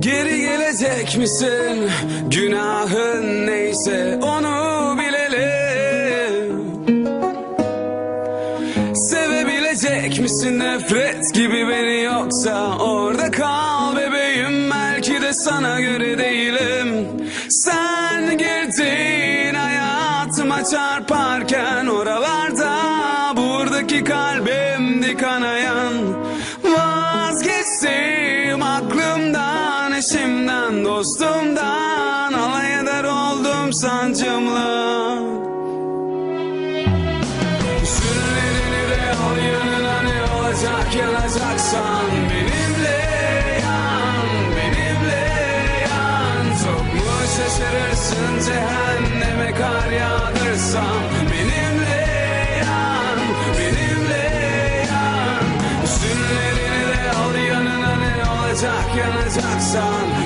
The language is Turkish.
Geri gelecek misin? Günahın neyse onu bilelim. Sevebilecek misin nefret gibi beni yoksa orada kal bebeğim belki de sana göre değilim. Sen girdin hayatıma çarparken oralarda buradaki kalbimdi kanayan. Vazgeçtim dostumdan alay eder oldum sancımla. Sürülerini de al yanına ne olacak yanacaksan Benimle yan, benimle yan. Çok mu şaşırırsın cehenneme kar yağdırsam? Benimle yan, benimle yan. Sürülerini de al yanına ne olacak yanacaksan